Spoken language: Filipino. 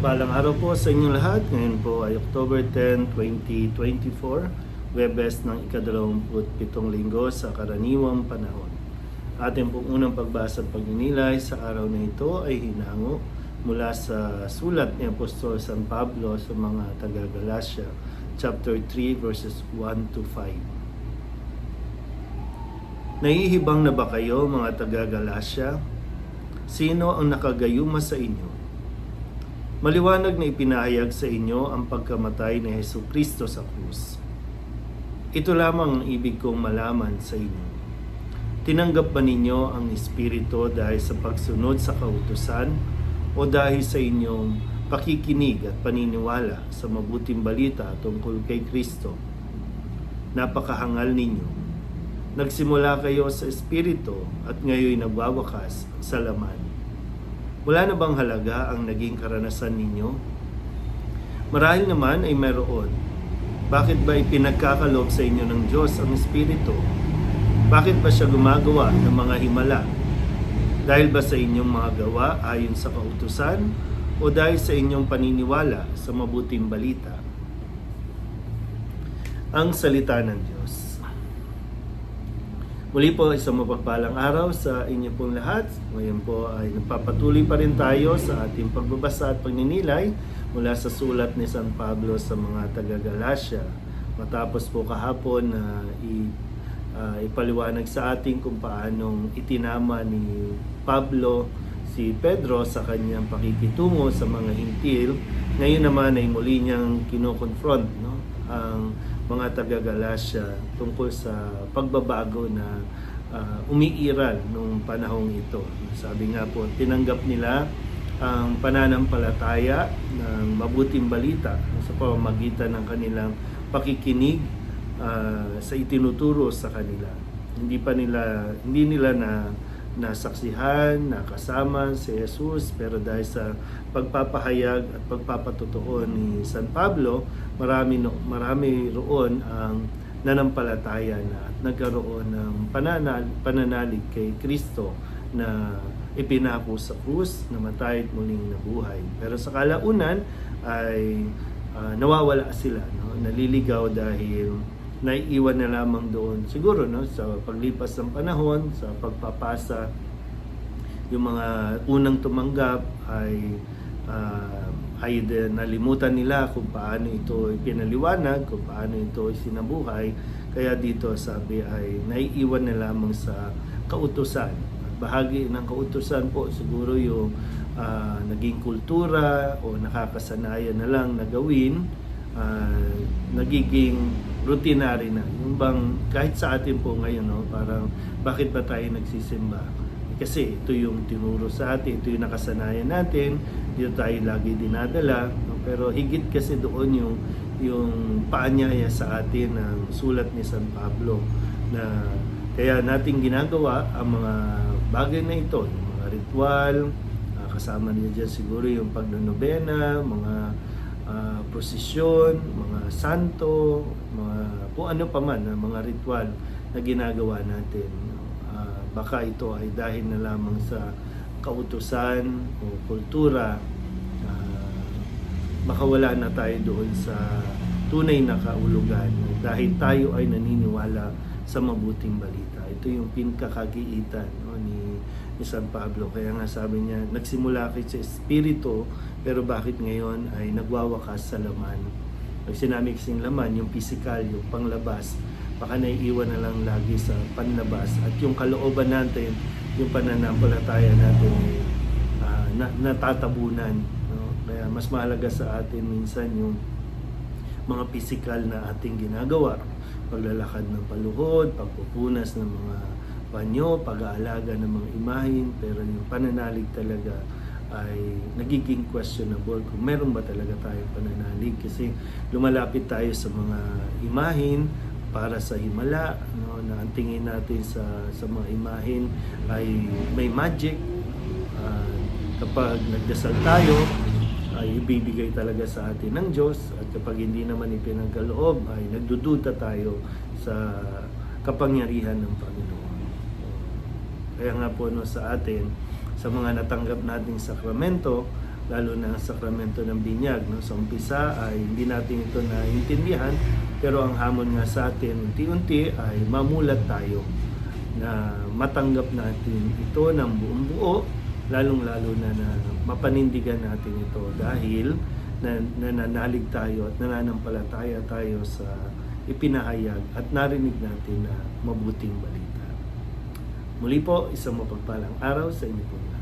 Mapagpalang araw po sa inyong lahat. Ngayon po ay October 10, 2024, Webes ng ikadalawamput-pitong linggo sa karaniwang panahon. Ating pong unang pagbasa at pagninilay sa araw na ito ay hinango mula sa sulat ni Apostol San Pablo sa mga taga-Galacia, chapter 3, verses 1 to 5. Naihibang na ba kayo mga taga-Galacia? Sino ang nakagayuma sa inyo? Maliwanag na ipinahayag sa inyo ang pagkamatay ni Heso Kristo sa krus. Ito lamang ang ibig kong malaman sa inyo. Tinanggap ba ninyo ang Espiritu dahil sa pagsunod sa kautusan o dahil sa inyong pakikinig at paniniwala sa mabuting balita tungkol kay Kristo? Napakahangal ninyo. Nagsimula kayo sa Espiritu at ngayon nagwawakas sa laman. Wala na bang halaga ang naging karanasan ninyo? Marahil naman ay meron. Bakit ba ipinagkakalob sa inyo ng Diyos ang Espiritu? Bakit ba siya gumagawa ng mga himala? Dahil ba sa inyong mga gawa ayon sa kautusan o dahil sa inyong paniniwala sa mabuting balita? Ang salita ng Diyos. Muli po isang mapagpalang araw sa inyo pong lahat. Ngayon po ay nagpapatuloy pa rin tayo sa ating pagbabasa at pagninilay mula sa sulat ni San Pablo sa mga taga-Galacia. Matapos po kahapon na i, uh, ipaliwanag sa atin kung paanong itinama ni Pablo si Pedro sa kanyang pakikitungo sa mga hintil. Ngayon naman ay muli niyang kinoconfront no? ang mga taga-Galacia tungkol sa pagbabago na uh, umiiral nung panahong ito. Sabi nga po, tinanggap nila ang pananampalataya ng mabuting balita sa pamamagitan ng kanilang pakikinig uh, sa itinuturo sa kanila. Hindi pa nila hindi nila na nasaksihan, nakasama si Jesus, pero dahil sa pagpapahayag at pagpapatotoo ni San Pablo, marami, no, marami roon ang nanampalataya na at nagkaroon ng pananal, pananalig kay Kristo na ipinako sa krus, namatay at muling nabuhay. Pero sa kalaunan ay uh, nawawala sila, no? naliligaw dahil naiiwan na lamang doon siguro no sa paglipas ng panahon sa pagpapasa yung mga unang tumanggap ay uh, ay nalimutan nila kung paano ito ipinaliwanag, kung paano ito sinabuhay. Kaya dito sabi ay naiiwan na lamang sa kautusan. Bahagi ng kautusan po siguro yung uh, naging kultura o nakakasanayan na lang na gawin, uh, nagiging routinary na. Yung bang kahit sa atin po ngayon, no, parang bakit ba tayo nagsisimba? Kasi ito yung tinuro sa atin, ito yung nakasanayan natin, dito tayo lagi dinadala. No? Pero higit kasi doon yung, yung paanyaya sa atin ng sulat ni San Pablo na kaya natin ginagawa ang mga bagay na ito, yung mga ritual, uh, kasama niya dyan siguro yung pagnonobena, mga uh, prosesyon, mga santo, mga kung ano pa man, uh, mga ritual na ginagawa natin. Uh, baka ito ay dahil na lamang sa kautusan o kultura, uh, makawala na tayo doon sa tunay na kaulugan dahil tayo ay naniniwala sa mabuting balita. Ito yung pinakakagiitan no, ni, ni San Pablo. Kaya nga sabi niya, nagsimula kay sa Espiritu, pero bakit ngayon ay nagwawakas sa laman? Pag sinabi kasing laman, yung physical, yung panglabas, baka naiiwan na lang lagi sa panlabas. At yung kalooban natin, yung pananampalataya natin ay uh, na, natatabunan. No? Kaya mas mahalaga sa atin minsan yung mga physical na ating ginagawa paglalakad ng paluhod, pagpupunas ng mga panyo, pag-aalaga ng mga imahin, pero yung pananalig talaga ay nagiging questionable kung meron ba talaga tayong pananalig. Kasi lumalapit tayo sa mga imahin para sa himala no, na ang tingin natin sa sa mga imahin ay may magic. Uh, kapag nagdasal tayo ay ibibigay talaga sa atin ng Diyos. At kapag hindi naman ipinagkaloob ay nagdududa tayo sa kapangyarihan ng Panginoon. Kaya nga po no, sa atin, sa mga natanggap nating sakramento, lalo na ang sakramento ng binyag. No? Sa umpisa ay hindi natin ito naintindihan, pero ang hamon nga sa atin unti-unti ay mamulat tayo na matanggap natin ito ng buong buo, lalong-lalo na na mapanindigan natin ito dahil na, nananalig tayo at nananampalataya tayo sa ipinahayag at narinig natin na mabuting balita. Muli po, isang mapagpalang araw sa inyo po.